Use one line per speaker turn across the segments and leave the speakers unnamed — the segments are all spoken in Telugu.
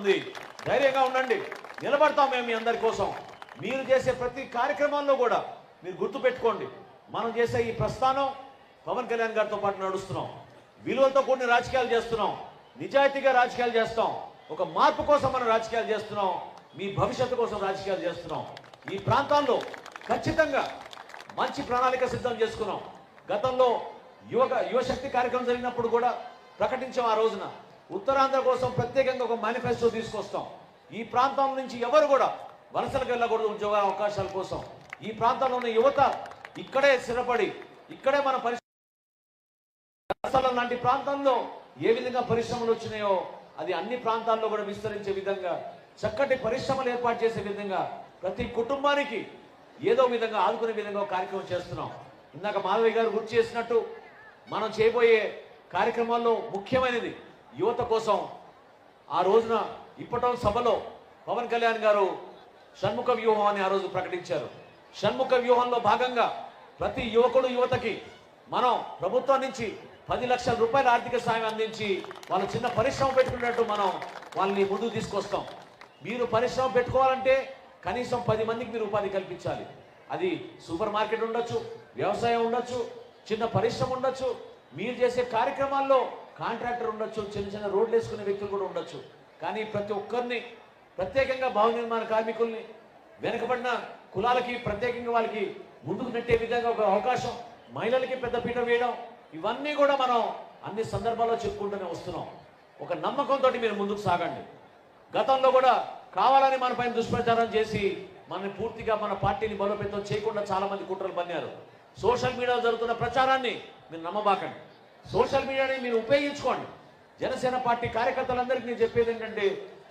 ఉంది. ధైర్యంగా ఉండండి. నిలబడతాం మేము మీ అందరి కోసం. మీరు చేసే ప్రతి కార్యక్రమాల్లో కూడా మీరు గుర్తుపెట్టుకోండి. మనం చేసే ఈ ప్రస్థానం పవన్ కళ్యాణ్ గారితో పాటు నడుస్తున్నాం. విలువలతో కూడిన రాజకీయాలు చేస్తున్నాం. నిజాయితీగా రాజకీయాలు చేస్తాం. ఒక మార్పు కోసం మనం రాజకీయాలు చేస్తున్నాం. మీ భవిష్యత్తు కోసం రాజకీయాలు చేస్తున్నాం. ఈ ప్రాంతాల్లో ఖచ్చితంగా మంచి ప్రణాళిక సిద్ధం చేసుకున్నాం. గతంలో యువక యువశక్తి కార్యక్రమం జరిగినప్పుడు కూడా ప్రకటించాం ఆ రోజున. ఉత్తరాంధ్ర కోసం ప్రత్యేకంగా ఒక మేనిఫెస్టో తీసుకొస్తాం. ఈ ప్రాంతం నుంచి ఎవరు కూడా వలసలకు వెళ్ళకూడదు ఉద్యోగ అవకాశాల కోసం. ఈ ప్రాంతంలో ఉన్న యువత ఇక్కడే స్థిరపడి ఇక్కడే మన పరిశ్రమ లాంటి ప్రాంతంలో ఏ విధంగా పరిశ్రమలు వచ్చినాయో అది అన్ని ప్రాంతాల్లో కూడా విస్తరించే విధంగా చక్కటి పరిశ్రమలు ఏర్పాటు చేసే విధంగా ప్రతి కుటుంబానికి ఏదో విధంగా ఆదుకునే విధంగా కార్యక్రమం చేస్తున్నాం. ఇందాక మాధవి గారు గుర్తు చేసినట్టు మనం చేయబోయే కార్యక్రమాల్లో ముఖ్యమైనది యువత కోసం ఆ రోజున ఇప్పటం సభలో పవన్ కళ్యాణ్ గారు షణ్ముఖ వ్యూహం అని ఆ రోజు ప్రకటించారు. షణ్ముఖ వ్యూహంలో భాగంగా ప్రతి యువకుడు యువతకి మనం ప్రభుత్వం నుంచి పది లక్షల రూపాయల ఆర్థిక సాయం అందించి వాళ్ళు చిన్న పరిశ్రమ పెట్టుకున్నట్టు మనం వాళ్ళని ముందుకు తీసుకొస్తాం. మీరు పరిశ్రమ పెట్టుకోవాలంటే కనీసం పది మందికి మీరు ఉపాధి కల్పించాలి. అది సూపర్ మార్కెట్ ఉండొచ్చు వ్యవసాయం ఉండొచ్చు చిన్న పరిశ్రమ ఉండొచ్చు. మీరు చేసే కార్యక్రమాల్లో కాంట్రాక్టర్ ఉండొచ్చు చిన్న చిన్న రోడ్లు వేసుకునే వ్యక్తులు కూడా ఉండొచ్చు. కానీ ప్రతి ఒక్కరిని ప్రత్యేకంగా భవన నిర్మాణ కార్మికుల్ని వెనుకబడిన కులాలకి ప్రత్యేకంగా వాళ్ళకి ముందుకు నెట్టే విధంగా ఒక అవకాశం మహిళలకి పెద్దపీట వేయడం ఇవన్నీ కూడా మనం అన్ని సందర్భాల్లో చెప్పుకుంటూనే వస్తున్నాం. ఒక నమ్మకంతో మీరు ముందుకు సాగండి. గతంలో కూడా కావాలని మన పైన దుష్ప్రచారం చేసి మనని పూర్తిగా మన పార్టీని బలోపేతం చేయకుండా చాలామంది కుట్రలు పన్నారు. సోషల్ మీడియాలో జరుగుతున్న ప్రచారాన్ని మీరు నమ్మబాకండి. సోషల్ మీడియాని మీరు ఉపయోగించుకోండి. జనసేన పార్టీ కార్యకర్తలందరికీ నేను చెప్పేది ఏంటంటే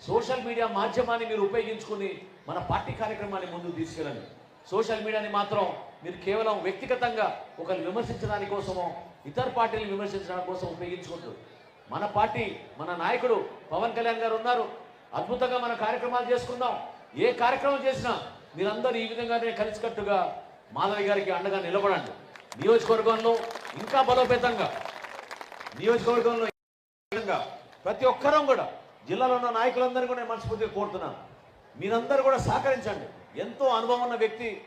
సోషల్ మీడియా మాధ్యమాన్ని మీరు ఉపయోగించుకుని మన పార్టీ కార్యక్రమాన్ని ముందుకు తీసుకెళ్ళండి. సోషల్ మీడియాని మాత్రం మీరు కేవలం వ్యక్తిగతంగా ఒకరిని విమర్శించడానికి కోసమో ఇతర పార్టీలను విమర్శించడానికి కోసం ఉపయోగించుకుంటారు మన పార్టీ మన నాయకుడు పవన్ కళ్యాణ్ గారు ఉన్నారు. అద్భుతంగా మన కార్యక్రమాలు చేసుకుందాం. ఏ కార్యక్రమం చేసినా మీరందరూ ఈ విధంగానే కలిసికట్టుగా మాధవి గారికి అండగా నిలబడండి. నియోజకవర్గంలో ఇంకా బలోపేతంగా నియోజకవర్గంలో విధంగా ప్రతి ఒక్కరం కూడా జిల్లాలో ఉన్న నాయకులందరూ కూడా నేను మనస్ఫూర్తిగా కోరుతున్నాను. మీరందరూ కూడా సహకరించండి. ఎంతో అనుభవం ఉన్న వ్యక్తి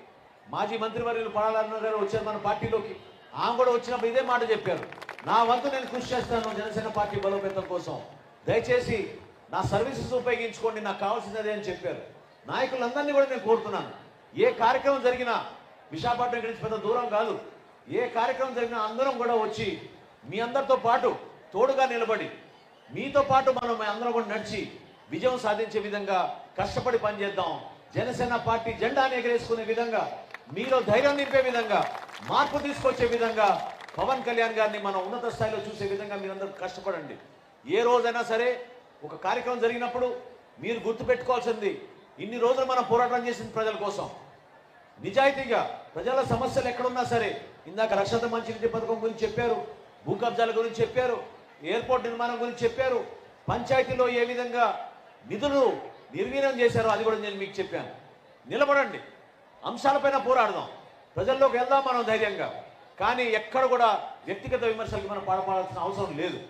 మాజీ మంత్రివర్యులు పడాలన్న గారు వచ్చారు మన పార్టీలోకి. ఆమె కూడా వచ్చినప్పుడు ఇదే మాట చెప్పారు. నా వంతు నేను కృషి చేస్తాను జనసేన పార్టీ బలోపేతం కోసం. దయచేసి నా సర్వీసెస్ ఉపయోగించుకోండి నాకు కావాల్సింది అదే అని చెప్పారు. నాయకులందరినీ కూడా నేను కోరుతున్నాను. ఏ కార్యక్రమం జరిగినా విశాఖపట్నం గురించి పెద్ద దూరం కాదు. ఏ కార్యక్రమం జరిగినా అందరం కూడా వచ్చి మీ అందరితో పాటు తోడుగా నిలబడి మీతో పాటు మనం అందరం కూడా నడిచి విజయం సాధించే విధంగా కష్టపడి పనిచేద్దాం. జనసేన పార్టీ జెండాని ఎగరేసుకునే విధంగా మీలో ధైర్యం నింపే విధంగా మార్పు తీసుకొచ్చే విధంగా పవన్ కళ్యాణ్ గారిని మనం ఉన్నత స్థాయిలో చూసే విధంగా మీరందరూ కష్టపడండి. ఏ రోజైనా సరే ఒక కార్యక్రమం జరిగినప్పుడు మీరు గుర్తుపెట్టుకోవాల్సింది ఇన్ని రోజులు మనం పోరాటం చేసింది ప్రజల కోసం. నిజాయితీగా ప్రజల సమస్యలు ఎక్కడున్నా సరే ఇందాక రక్షత మంచినీటి పథకం గురించి చెప్పారు. భూ కబ్జాల గురించి చెప్పారు ఎయిర్పోర్ట్ నిర్మాణం గురించి చెప్పారు పంచాయతీలో ఏ విధంగా నిధులు నిర్వీర్యం చేశారో అది కూడా నేను మీకు చెప్పాను. నిలబడండి. అంశాలపైన పోరాడదాం. ప్రజల్లోకి వెళ్దాం మనం ధైర్యంగా. కానీ ఎక్కడ కూడా వ్యక్తిగత విమర్శలకు మనం పాడపడాల్సిన అవసరం లేదు.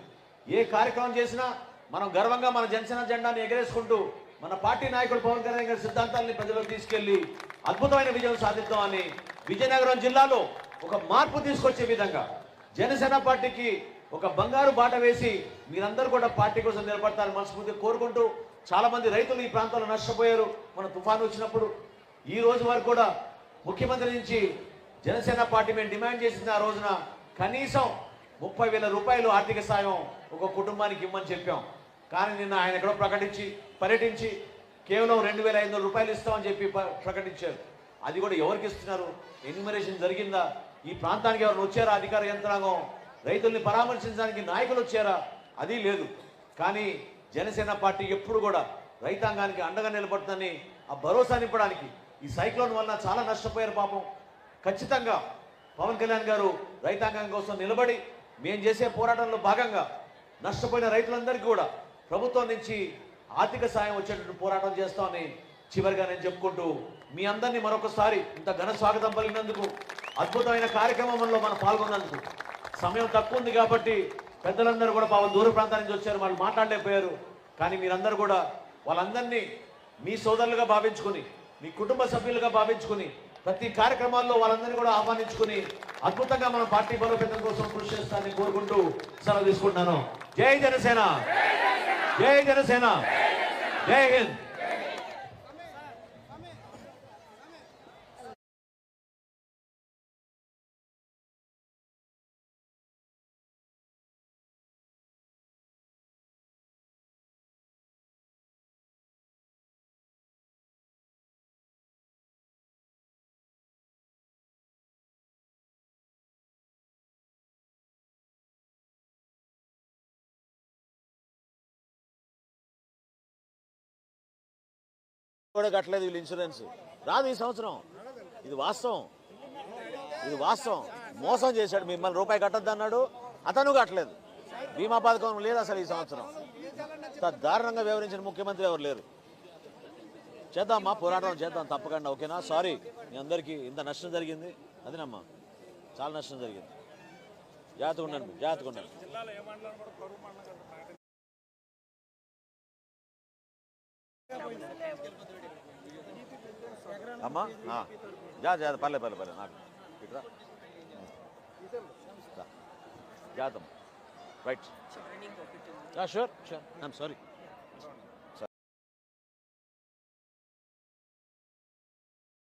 ఏ కార్యక్రమం చేసినా మనం గర్వంగా మన జనసేన జెండాను ఎగరేసుకుంటూ మన పార్టీ నాయకుడు పవన్ కళ్యాణ్ గారి సిద్ధాంతాలని ప్రజలకు తీసుకెళ్ళి అద్భుతమైన విజయం సాధిద్దామని విజయనగరం జిల్లాలో ఒక మార్పు తీసుకొచ్చే విధంగా జనసేన పార్టీకి ఒక బంగారు బాట వేసి మీరందరూ కూడా పార్టీ కోసం నిలబడతారని మనస్ఫూర్తిగా కోరుకుంటూ చాలా మంది రైతులు ఈ ప్రాంతంలో నష్టపోయారు. మన తుఫాను వచ్చినప్పుడు ఈ రోజు వరకు కూడా ముఖ్యమంత్రి నుంచి జనసేన పార్టీ మేము డిమాండ్ చేసింది ఆ రోజున కనీసం ముప్పై వేల రూపాయలు ఆర్థిక సాయం ఒక కుటుంబానికి ఇవ్వమని చెప్పాం. కానీ నిన్న ఆయన ఎక్కడో ప్రకటించి పర్యటించి కేవలం రెండు వేల ఐదు వందల రూపాయలు ఇస్తామని చెప్పి ప్రకటించారు. అది కూడా ఎవరికి ఇస్తున్నారు? ఎన్యుమరేషన్ జరిగిందా? ఈ ప్రాంతానికి ఎవరు వచ్చారా? అధికార యంత్రాంగం. రైతుల్ని పరామర్శించడానికి నాయకులు వచ్చారా? అది లేదు. కానీ జనసేన పార్టీ ఎప్పుడు కూడా రైతాంగానికి అండగా నిలబడుతుందని ఆ భరోసా నింపడానికి ఈ సైక్లోన్ వల్ల చాలా నష్టపోయారు పాపం. ఖచ్చితంగా పవన్ కళ్యాణ్ గారు రైతాంగం కోసం నిలబడి మేము చేసే పోరాటంలో భాగంగా నష్టపోయిన రైతులందరికీ కూడా ప్రభుత్వం నుంచి ఆర్థిక సాయం వచ్చేటట్టు పోరాటం చేస్తామని చివరిగా నేను చెప్పుకుంటూ మీ అందరినీ మరొకసారి ఇంత ఘన స్వాగతం పలికినందుకు అద్భుతమైన కార్యక్రమంలో మనం పాల్గొన్నందుకు. సమయం తక్కువ ఉంది కాబట్టి పెద్దలందరూ కూడా పాపం దూర ప్రాంతాల నుంచి వచ్చారు వాళ్ళు మాట్లాడలేకపోయారు. కానీ మీరందరూ కూడా వాళ్ళందరినీ మీ సోదరులుగా భావించుకుని మీ కుటుంబ సభ్యులుగా భావించుకుని ప్రతి కార్యక్రమాల్లో వాళ్ళందరినీ కూడా ఆహ్వానించుకుని అద్భుతంగా మనం పార్టీ బలోపేతం కోసం కృషి చేస్తానని కోరుకుంటూ సెలవు తీసుకుంటున్నాను. జై జనసేన! జై జనసేన! జై హింద్! కూడా కట్టలేదు వీళ్ళు ఇన్సూరెన్స్. రాదు ఈ సంవత్సరం. ఇది వాస్తవం. ఇది వాస్తవం. మోసం చేశాడు. మిమ్మల్ని రూపాయి కట్టద్దు అన్నాడు అతను కట్టలేదు. బీమా పథకం లేదు అసలు ఈ సంవత్సరం. దారుణంగా వివరించిన ముఖ్యమంత్రి ఎవరు లేరు. చేద్దామా? పోరాటం చేద్దాం తప్పకుండా. ఓకేనా? సారీ మీ అందరికీ ఇంత నష్టం జరిగింది. అదేనమ్మా. చాలా నష్టం జరిగింది. జాగ్రత్తగా ఉండండి. జాగ్రత్తగా ఉండండి. అమ్మా. జా జా పర్లే పర్లే పర్లే నాకు. ఇట్రా. జాగ్రత్త right sure sure I'm sorry